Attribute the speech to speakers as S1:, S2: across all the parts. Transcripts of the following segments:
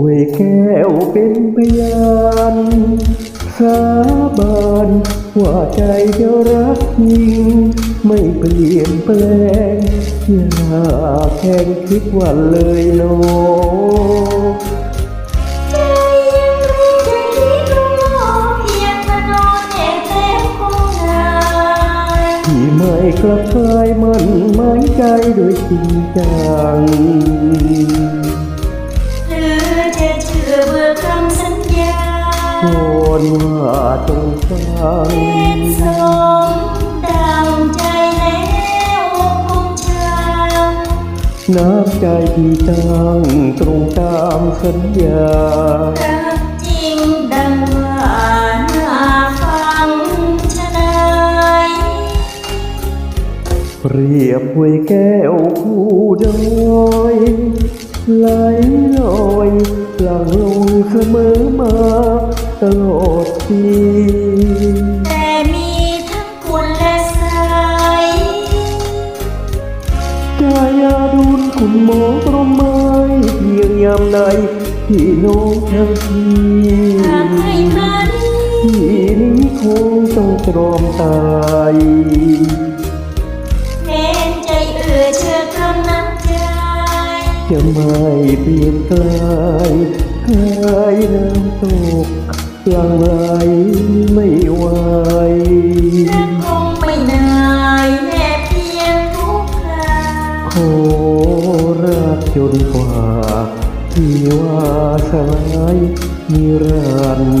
S1: วยแก้วเป็นพยานสาบานว่าใจจะรักจริงไม่เปลี่ยนแปลงอย่าแข่งคิดว่าเลยโน
S2: ใจยังรีใจรู้เพียงพนอนเอกเต็มคงนาย
S1: ที่ไม่กลับกลายมันหมายใจโดยจริงจัง
S2: เชื่อเบื่อคำสัญญา
S1: วอนว่าจงฟัง
S2: เป็นสมดังใจแล้วคงชา
S1: น้ำใจที่ตั้งตรงตามสัญญา
S2: รักจริงดังว่าน่าฟังชนาย
S1: เปรียบห้วยแก้วผู้ดอยไหลลอยหลังลงเส มอมาตลอดปี
S2: แต่มีทั้งคุณและสาย
S1: กายาดุลคุณหมองตรมไม้เพียงยามใดที่น้องทั้งที
S2: หากให้มัน
S1: ที่นี้คงต้องตรอมตาย
S2: เห็นใจเอือเชื่อคำน้ำใจ
S1: จะไม่เปลี่ยนกลาย กลายน้ำตกหลังไหลไม่ไหว
S2: รักคงไม่นายแน่เพียงทุกครา
S1: ขอรักจนกว่าที่ว่าสลายนิรันดร์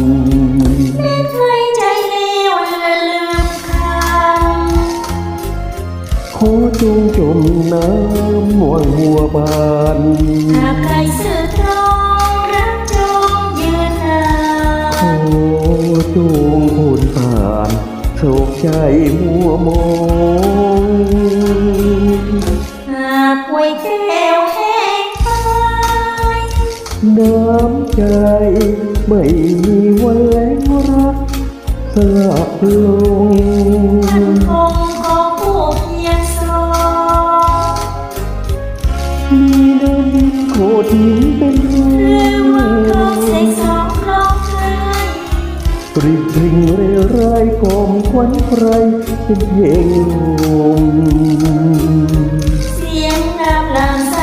S2: ไม่เคยใจเลวเลือนลืมคำ
S1: ขอจงจมน้ำวังหัวบานำ
S2: หากใครสื่อตรง
S1: โศกใจมัวมอง
S2: หากหวยแก้วแห้งไป
S1: น้ำ ปริบริงเรไร่กลมควันไพรเป็นเพลงลม
S2: เสียงน้ำลาง